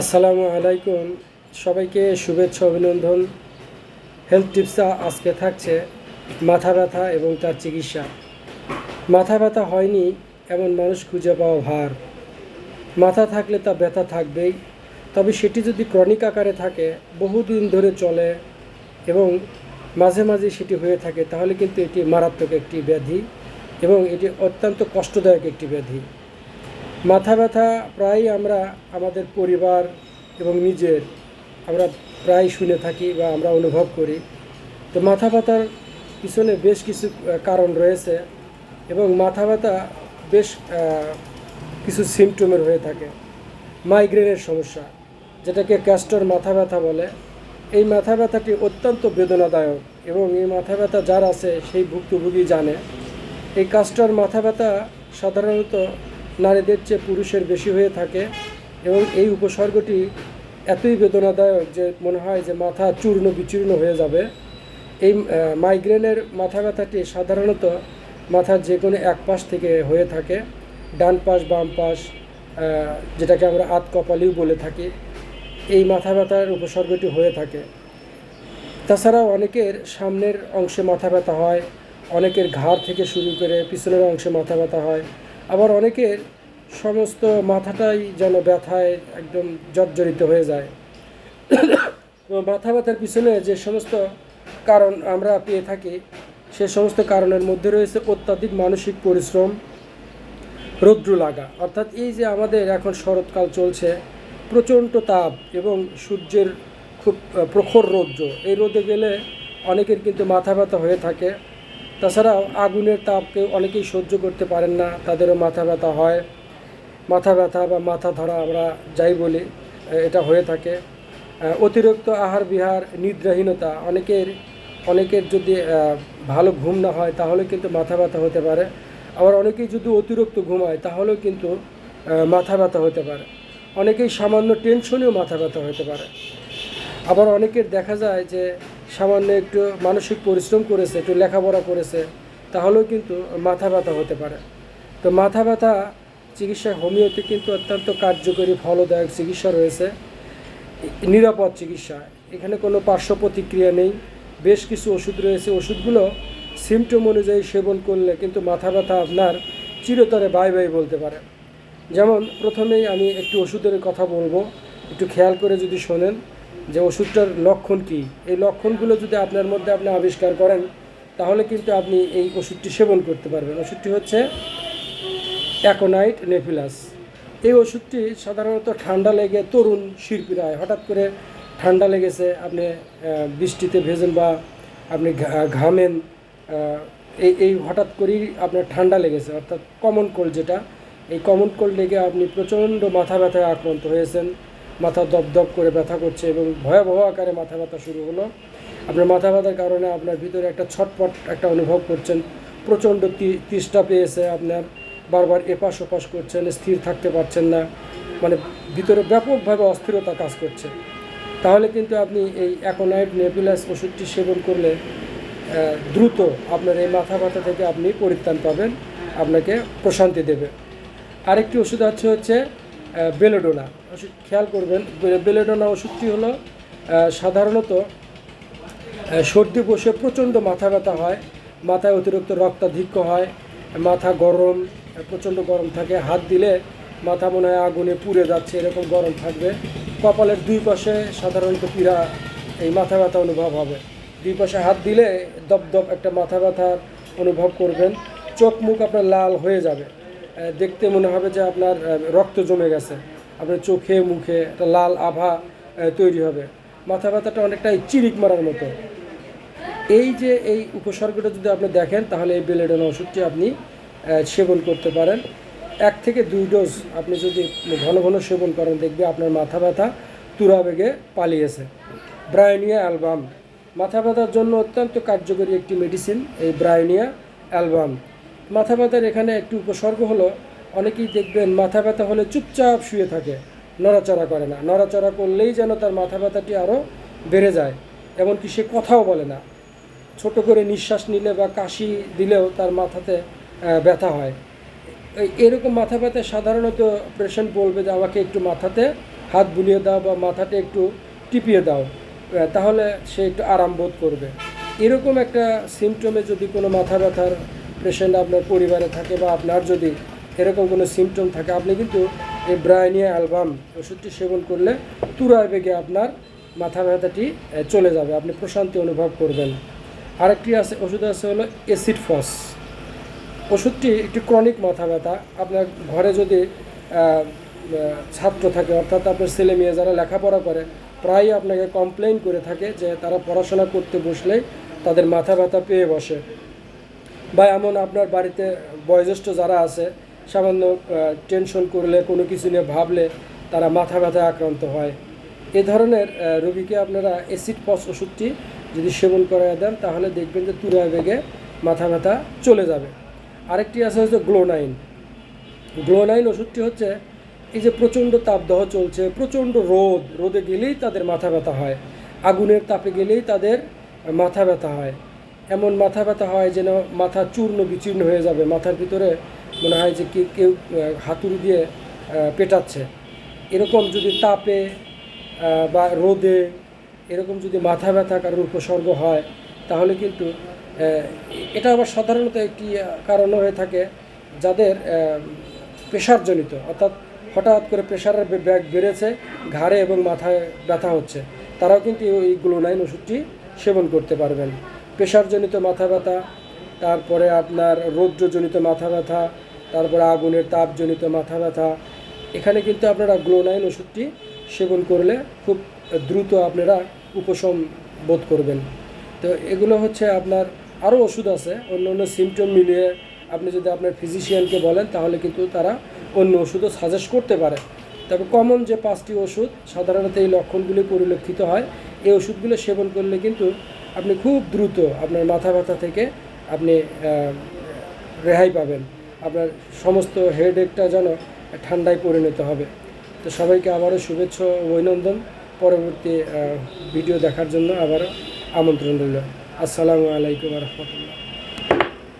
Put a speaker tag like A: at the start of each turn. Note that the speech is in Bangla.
A: আসসালামু আলাইকুম। সবাইকে শুভেচ্ছা, অভিনন্দন। হেলথ টিপসা আজকে থাকছে মাথা ব্যথা এবং তার চিকিৎসা। মাথা ব্যথা হয়নি, এমন মানুষ খুঁজে পাওয়া ভার। মাথা থাকলে তা ব্যথা থাকবেই, তবে সেটি যদি ক্রনিক আকারে থাকে, বহুদিন ধরে চলে এবং মাঝে মাঝে সেটি হয়ে থাকে, তাহলে কিন্তু এটি মারাত্মক একটি ব্যাধি এবং এটি অত্যন্ত কষ্টদায়ক একটি ব্যাধি। মাথা ব্যথা প্রায় আমরা আমাদের পরিবার এবং নিজের আমরা প্রায় শুনে থাকি বা আমরা অনুভব করি। তো মাথা ব্যথার পিছনে বেশ কিছু কারণ রয়েছে এবং মাথা ব্যথা বেশ কিছু সিমটমের হয়ে থাকে। মাইগ্রেনের সমস্যা, যেটাকে ক্যাস্টর মাথা ব্যথা বলে। এই মাথা ব্যথাটি অত্যন্ত বেদনাদায়ক এবং এই মাথা ব্যথা যার আছে সেই ভুক্তভোগী জানে। এই কাস্টার মাথা ব্যথা সাধারণত নারীদের চেয়ে পুরুষের বেশি হয়ে থাকে এবং এই উপসর্গটি এতই বেদনাদায়ক যে মনে হয় যে মাথা চূর্ণ বিচূর্ণ হয়ে যাবে। এই মাইগ্রেনের মাথা ব্যথাটি সাধারণত মাথার যে কোনো এক পাশ থেকে হয়ে থাকে। ডান পাশ, বাম পাশ যেটাকে আমরা আত কপালিও বলে থাকি, এই মাথা ব্যথার উপসর্গটি হয়ে থাকে। তাছাড়াও অনেকের সামনের অংশে মাথা ব্যথা হয়, অনেকের ঘাড় থেকে শুরু করে পিছনের অংশে মাথা ব্যথা হয় আবার অনেকের সমস্ত মাথাটাই যেন ব্যথায় একদম জর্জরিত হয়ে যায়। মাথা ব্যথার পিছনে যে সমস্ত কারণ আমরা পেয়ে থাকি, সে সমস্ত কারণের মধ্যে রয়েছে অত্যাধিক মানসিক পরিশ্রম, রৌদ্র লাগা। অর্থাৎ এই যে আমাদের এখন শরৎকাল চলছে, প্রচণ্ড তাপ এবং সূর্যের খুব প্রখর রৌদ্র। এই রোদে গেলে অনেকের কিন্তু মাথা ব্যথা হয়ে থাকে। তাছাড়াও আগুনের তাপকে অনেকেই সহ্য করতে পারেন না, তাদেরও মাথা ব্যথা হয়। মাথা ব্যথা বা মাথা ধরা আমরা যাই বলি, এটা হয়ে থাকে। অতিরিক্ত আহার, বিহার, নিদ্রাহীনতা অনেকের অনেকের যদি ভালো ঘুম না হয়, তাহলে কিন্তু মাথা ব্যথা হতে পারে। আবার অনেকেই যদি অতিরিক্ত ঘুমায় তাহলেও কিন্তু মাথা ব্যথা হতে পারে। অনেকেই সামান্য টেনশনেও মাথা ব্যথা হতে পারে। আবার অনেকের দেখা যায় যে সামান্য একটু মানসিক পরিশ্রম করেছে, একটু লেখাপড়া করেছে, তাহলেও কিন্তু মাথা ব্যথা হতে পারে। তো মাথা ব্যথা চিকিৎসায় হোমিওতে কিন্তু অত্যন্ত কার্যকরী, ফলদায়ক চিকিৎসা রয়েছে। নিরাপদ চিকিৎসা, এখানে কোনো পার্শ্ব প্রতিক্রিয়া নেই। বেশ কিছু ওষুধ রয়েছে। ওষুধগুলো সিমটম অনুযায়ী সেবন করলে কিন্তু মাথা ব্যথা আপনার চিরতরে বাই বাই বলতে পারে। যেমন প্রথমেই আমি একটু ওষুধের কথা বলব। একটু খেয়াল করে যদি শোনেন। যে ওষুধটার লক্ষণ কী? এই লক্ষণগুলো যদি আপনার মধ্যে আপনি আবিষ্কার করেন, তাহলে কিন্তু আপনি এই ওষুধটি সেবন করতে পারবেন। ওষুধটি হচ্ছে অ্যাকোনাইট নেফিলাস। এই ওষুধটি সাধারণত ঠান্ডা লেগে তরুণ শিল্পীরায় হঠাৎ করে ঠান্ডা লেগেছে, আপনি বৃষ্টিতে ভেজেন বা আপনি ঘামেন এই এই হঠাৎ করেই আপনার ঠান্ডা লেগেছে। অর্থাৎ কমন কোল্ড যেটা, এই কমন কোল্ড লেগে আপনি প্রচণ্ড মাথা ব্যথায় আক্রান্ত হয়েছেন। মাথা দপদপ করে ব্যথা করছে এবং ভয়াবহ আকারে মাথা ব্যথা শুরু হলো। আপনার মাথা ব্যথার কারণে আপনার ভিতরে একটা ছটপট একটা অনুভব করছেন। প্রচণ্ড তি- তিষ্টা পেয়েছে আপনার। বারবার এপাশ ওপাশ করছেন, স্থির থাকতে পারছেন না। মানে ভিতরে ব্যাপকভাবে অস্থিরতা কাজ করছে। তাহলে কিন্তু আপনি এই অ্যাকোনাইট নেপিলাস ওষুধটি সেবন করলে দ্রুত আপনার এই মাথা ব্যথা থেকে আপনি পরিত্রাণ পাবেন, আপনাকে প্রশান্তি দেবে। আরেকটি ওষুধ আছে হচ্ছে বেলোডোনা। খেয়াল করবেন বেলেডোনা ওষুধটি হলো সাধারণত সর্দি বসে প্রচণ্ড মাথা ব্যথা হয়, মাথায় অতিরিক্ত রক্তাধিক্য হয়, মাথা গরম, প্রচণ্ড গরম থাকে, হাত দিলে মাথা মনে হয় আগুনে পুড়ে যাচ্ছে, এরকম গরম থাকবে। কপালের দুই পাশে সাধারণত পীড়া, এই মাথা ব্যথা অনুভব হবে। দুই পাশে হাত দিলে দপদপ একটা মাথা ব্যথার অনুভব করবেন, চোখ মুখ আপনার লাল হয়ে যাবে। দেখতে মনে হবে যে আপনার রক্ত জমে গেছে। আপনার চোখে, মুখে একটা লাল আভা তৈরি হবে। মাথা ব্যথাটা অনেকটাই চিরিক মারার মতো। এই যে এই উপসর্গটা যদি আপনি দেখেন, তাহলে এই বেলেডোনা ওষুধটি আপনি সেবন করতে পারেন। এক থেকে দুই ডোজ আপনি যদি ঘন ঘন সেবন করেন, দেখবে আপনার মাথা ব্যথা তুরা বেগে পালিয়েছে। Bryonia album. মাথা ব্যথার জন্য অত্যন্ত কার্যকরী একটি মেডিসিন, এই ব্রায়নিয়া অ্যালবাম। মাথা ব্যথার এখানে একটি উপসর্গ হলো, অনেকেই দেখবেন মাথা ব্যথা হলে চুপচাপ শুয়ে থাকে, নড়াচড়া করে না। নড়াচড়া করলেই যেন তার মাথা ব্যথাটি আরও বেড়ে যায়, এমনকি সে কথাও বলে না। ছোট করে নিঃশ্বাস নিলে বা কাশি দিলেও তার মাথাতে ব্যথা হয়। এরকম মাথা ব্যথা সাধারণত পেশেন্ট বলবে যে, আমাকে একটু মাথাতে হাত বুলিয়ে দাও বা মাথাটা একটু টিপিয়ে দাও তাহলে সে একটু আরাম বোধ করবে। এরকম একটা সিমটমে যদি কোনো মাথা ব্যথার পেশেন্ট আপনার পরিবারে থাকে বা আপনার যদি এরকম কোনো সিমটম থাকে, আপনি কিন্তু এই ব্রাইনিয়া অ্যালবাম ওষুধটি সেবন করলে তুরায় বেগে আপনার মাথা ব্যথাটি চলে যাবে। আপনি প্রশান্তি অনুভব করবেন। আরেকটি আছে, ওষুধ আছে হলো অ্যাসিড ফস ওষুধটি একটি ক্রনিক মাথা ব্যথা। আপনার ঘরে যদি ছাত্র থাকে, অর্থাৎ আপনার ছেলে মেয়ে যারা লেখাপড়া করে, প্রায়ই আপনাকে কমপ্লেন করে থাকে যে তারা পড়াশোনা করতে বসলেই তাদের মাথা ব্যথা পেয়ে বসে। বা এমন আপনার বাড়িতে বয়োজ্যেষ্ঠ যারা আছে, সামান্য টেনশন করলে, কোনো কিছু নিয়ে ভাবলে তারা মাথা ব্যথায় আক্রান্ত হয়। এ ধরনের রোগীকে আপনারা অ্যাসিড পস ওষুধটি যদি সেবন করায় দেন, তাহলে দেখবেন যে তুরায় বেগে মাথা ব্যথা চলে যাবে। আরেকটি আছে হচ্ছে গ্লোনাইন। গ্লোনাইন ওষুধটি হচ্ছে, এই যে প্রচণ্ড তাপদাহ চলছে, প্রচণ্ড রোদ, রোদে গেলেই তাদের মাথা ব্যথা হয়। আগুনের তাপে গেলেই তাদের মাথা ব্যথা হয়। এমন মাথা ব্যথা হয় যেন মাথা চূর্ণ বিচূর্ণ হয়ে যাবে, মাথার ভিতরে মনে হয় যে কি- কেউ হাতুড়ি দিয়ে পেটাচ্ছে। এরকম যদি তাপে বা রোদে এরকম যদি মাথা ব্যথা কারোর উপসর্গ হয়, তাহলে কিন্তু এটা আবার সাধারণত একটি কারণও হয়ে থাকে যাদের প্রেশারজনিত অর্থাৎ হঠাৎ করে প্রেশারের ব্যাগ বেড়েছে, ঘাড়ে এবং মাথায় ব্যথা হচ্ছে। তারাও কিন্তু এই গ্লোনাইন ওষুধটি সেবন করতে পারবেন। প্রেশারজনিত মাথা ব্যথা, তারপরে আপনার রৌদ্রজনিত মাথা ব্যথা, তারপরে আগুনের তাপজনিত মাথা ব্যথা। এখানে কিন্তু আপনারা গ্লোনাইন ওষুধটি সেবন করলে খুব দ্রুত আপনারা উপশম বোধ করবেন। তো এগুলো হচ্ছে আপনার আরও ওষুধ আছে, অন্য অন্য সিমটম মিলিয়ে আপনি যদি আপনার ফিজিশিয়ানকে বলেন, তাহলে কিন্তু তারা অন্য ওষুধও সাজেস্ট করতে পারে। তবে কমন যে পাঁচটি ওষুধ, সাধারণত এই লক্ষণগুলি পরিলক্ষিত হয়। এই ওষুধগুলো সেবন করলে কিন্তু আপনি খুব দ্রুত আপনার মাথা ব্যথা থেকে আপনি রেহাই পাবেন। আপনার সমস্ত হেডেকটা যেন ঠান্ডায় পরিণত হবে। তো সবাইকে আবারও শুভেচ্ছা ও অভিনন্দন। পরবর্তী ভিডিও দেখার জন্য আবারও আমন্ত্রণ রইল। আসসালামু আলাইকুম রহমতুল্লাহ।